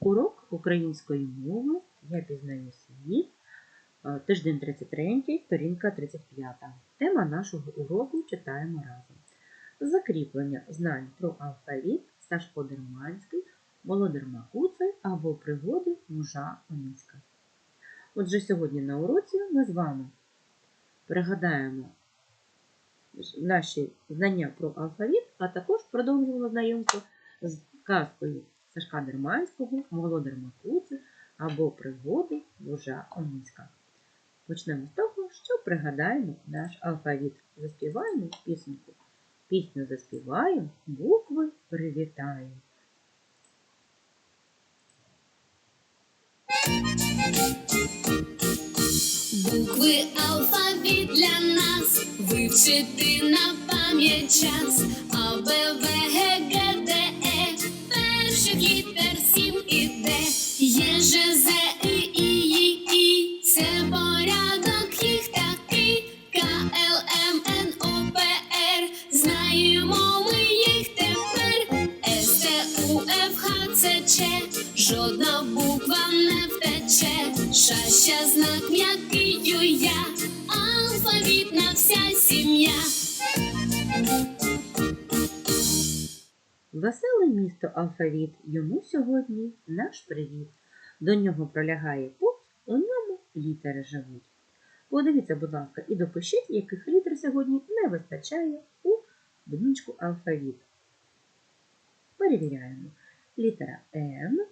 Урок української мови Я пізнаю світ. Е, Тиждень 33, сторінка 35. Тема нашого уроку читаємо разом. Закріплення знань про алфавіт Сашко Дерманський, Володимир Макуцай або пригоди мужа Ониська. Отже, сьогодні на уроці ми з вами пригадаємо наші знання про алфавіт, а також продовжуємо знайомство з казкою Сашка Дерманського, Володар Макуци або пригоди Божа Ониська. Почнемо з того, що пригадаємо наш алфавіт. Заспіваємо пісеньку. Пісню заспіваємо, букви привітаємо. Букви алфавіт для нас вивчити на пам'ять час. А, Б, В, Г, Г, Д, Е, перших літер Веселе місто алфавіт, йому сьогодні наш привіт. До нього пролягає путь, у ньому літери живуть. Подивіться, будь ласка, і допишіть, яких літер сьогодні не вистачає у донечку алфавіт. Перевіряємо. Літера Н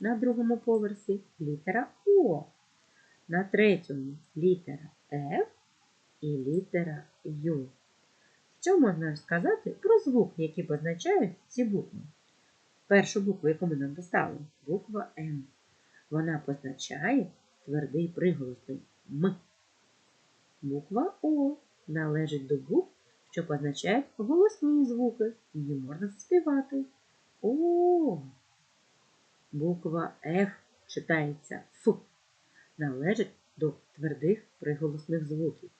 на другому поверсі, літера О. На третьому літера Ф і літера Ю. Що можна сказати про звук, які позначають ці букви? Першу букву, яку ми нам достали, буква М. Вона позначає твердий приголосний М. Буква О належить до букв, що позначають голосні звуки. Її можна співати. О. Буква Ф читається Ф. Належить до твердих приголосних звуків.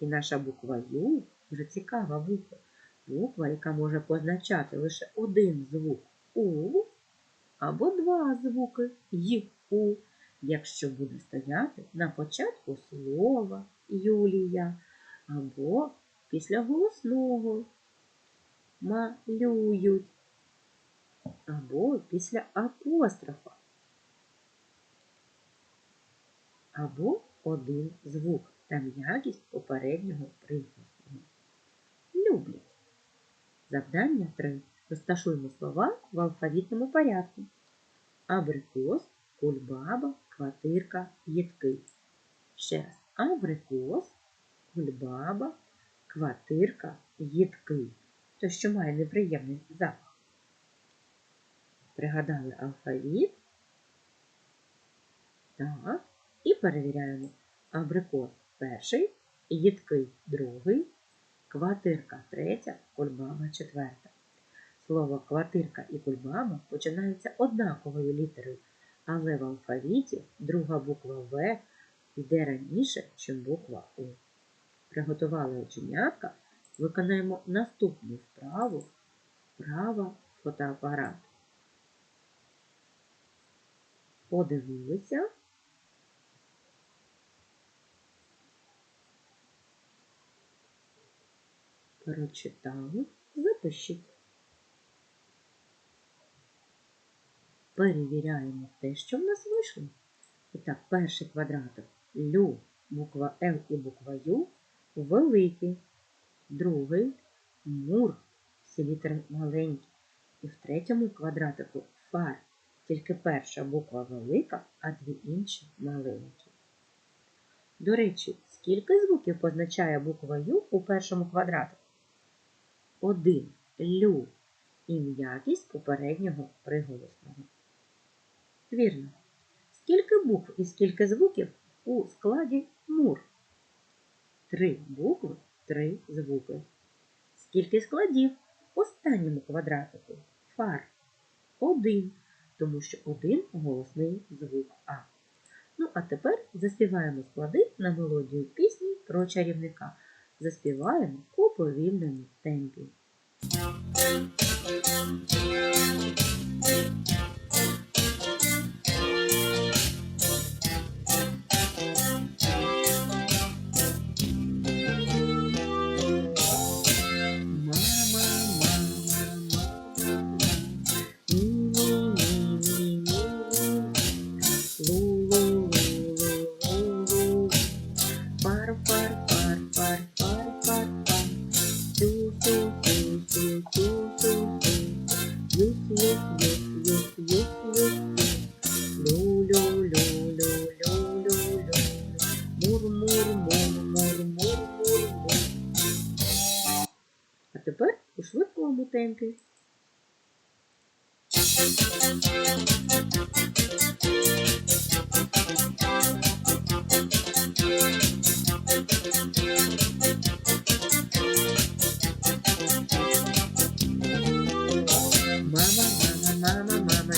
І наша буква Ю дуже цікава буква. Буква, яка може позначати лише один звук У або два звуки Й якщо буде стояти на початку слова Юлія або після голосного малюють, або після апострофа, або один звук та м'якість попереднього приголосного. Завдання 3. Розташуємо слова в алфавітному порядку. Абрикос, кульбаба, квартирка, їдки. Ще раз. Абрикос, кульбаба, квартирка, їдки. То, що має неприємний запах. Пригадали алфавіт. Так. І перевіряємо. Абрикос перший, їдкий другий, квартирка третя, кульбаба четверта. Слово квартирка і кульбаба починаються однаковою літерою, але в алфавіті друга буква В йде раніше, ніж буква У. Приготували оченятка, виконаємо наступну вправу права фотоапарат. Подивилися. Прочитали, запишіть. Перевіряємо те, що в нас вийшло. І так, перший квадратик лю, буква Л і буква Ю великі. Другий мур, всі літери маленькі. І в третьому квадратику фар. Тільки перша буква велика, а дві інші маленькі. До речі, скільки звуків позначає буква Ю у першому квадратику? Один лю і м'якість попереднього приголосного. Вірно. Скільки букв і скільки звуків у складі мур? Три букви, три звуки. Скільки складів в останньому квадратику? Фар. Один, тому що один голосний звук А. Ну, а тепер заспіваємо склади на мелодію пісні про чарівника. Заспіваємо у повільному темпі. Швидкому темпі. Мама, мама, мама, мама,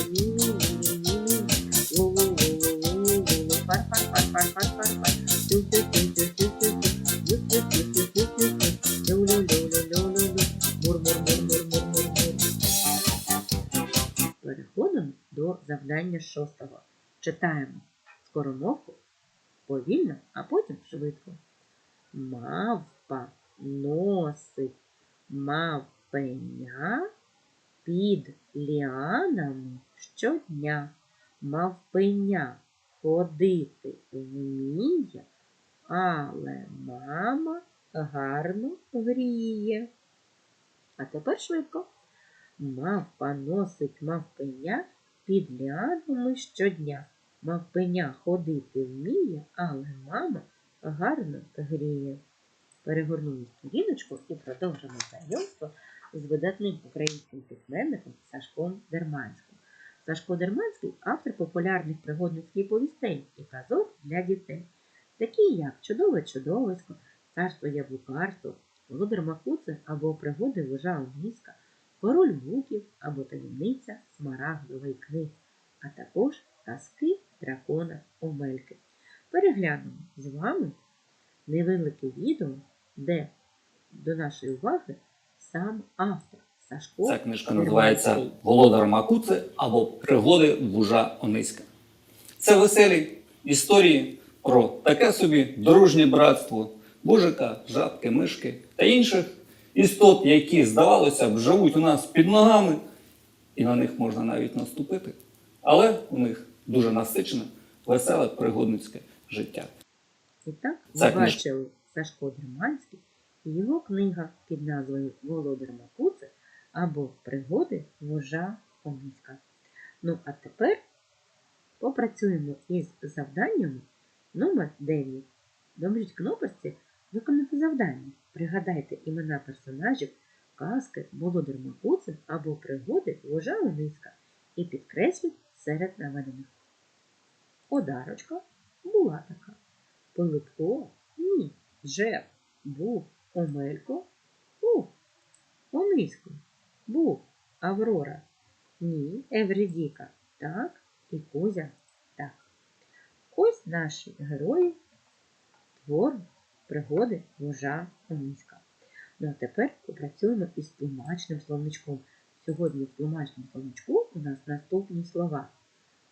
завдання шостого. Читаємо скоромовку повільно, а потім швидко. Мавпа носить мавпеня під ліанами щодня. Мавпеня ходити вміє, але мама гарно гріє. А тепер швидко. Мавпа носить мавпеня під ліанами щодня. Мавпеня ходити вміє, але мама гарно гріє. Перегорнули сторіночку і продовжимо знайомство з видатним українським письменником Сашком Дерманським. Сашко Дерманський автор популярних пригодницьких повістей і казок для дітей, такі як Чудове чудовисько, Царство Яблукарство, Володар Макуце або Пригоди вужа Англійська, Король Вуків або Таємниця Смарагдової книги, а також казки дракона Омельки. Переглянемо з вами невелике відео, де до нашої уваги сам автор Сашко. Ця книжка називається Володар Макуце або Пригоди вужа Ониська. Це веселі історії про таке собі дружнє братство бужика, жабки, мишки та інших істот, які, здавалося б, живуть у нас під ногами, і на них можна навіть наступити. Але у них дуже насичене, веселе пригодницьке життя. І так, книжка. бачили Сашко Дерманський і його книга під назвою Володар Макуце або Пригоди вожа Оміська. Ну, а тепер попрацюємо із завданнями номер 9. Добріть кнопочці виконати завдання. Пригадайте імена персонажів казки Володар Макуце або Пригоди вожа Оміська і підкресліть серед наведених. Одарочка була така. Пилипко? Ні. Жеп. Був. Омелько? Був. Онисько. Був. Аврора. Ні. Евредіка. Так. І Кузя. Так. Ось наші герої твору пригоди вожа Ониська. Ну а тепер попрацюємо із тлумачним словничком. Сьогодні в тлумачному словничку у нас наступні слова.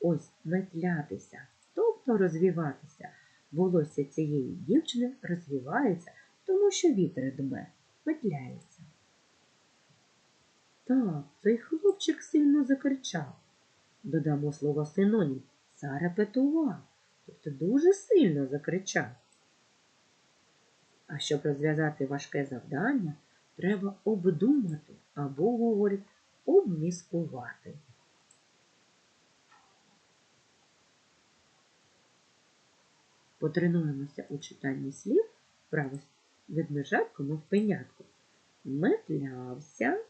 Ось метлятися, тобто розвиватися. Волосся цієї дівчини розвивається, тому що вітер дме, метляється. Так, цей хлопчик сильно закричав. Додамо слово синонім зарепетував, тобто дуже сильно закричав. А щоб розв'язати важке завдання, треба обдумати або, говорять, обміскувати. Потренуємося у читанні слів вправо ведмежатку, мов пенятку. Метлявся,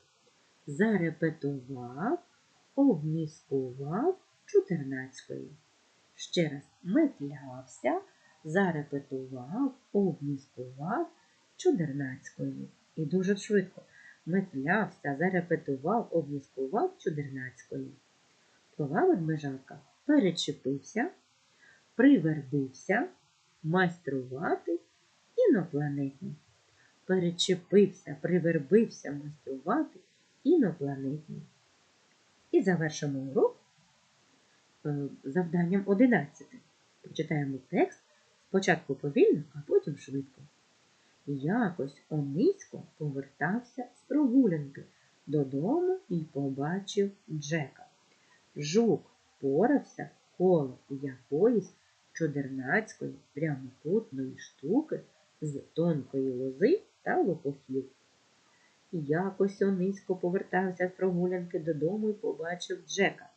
зарепетував, обміскував чотирнацької. Ще раз метлявся, зарепетував, обміскував чудернацької. І дуже швидко. Метлявся, зарепетував, обміскував чудернацької. Слова ведмежатка перечепився, привербився, майструвати інопланетні. Перечепився, привербився майструвати інопланетні. І завершимо урок е, завданням 11. Прочитаємо текст спочатку повільно, а потім швидко. Якось Онисько повертався з прогулянки додому і побачив Джека. Жук порався коло якоїсь чудернацької прямокутної штуки з тонкої лози та лопухів. Якось Онисько повертався з прогулянки додому і побачив Джека.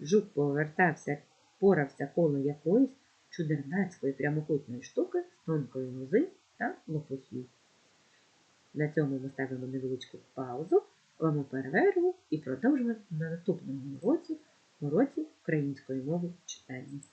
Жук повертався, порався коло якоїсь чудернацької прямокутної штуки з тонкої лози та лопухів. На цьому ми ставимо невеличку паузу, робимо перерву і продовжимо на наступному уроці, уроці української мови читання.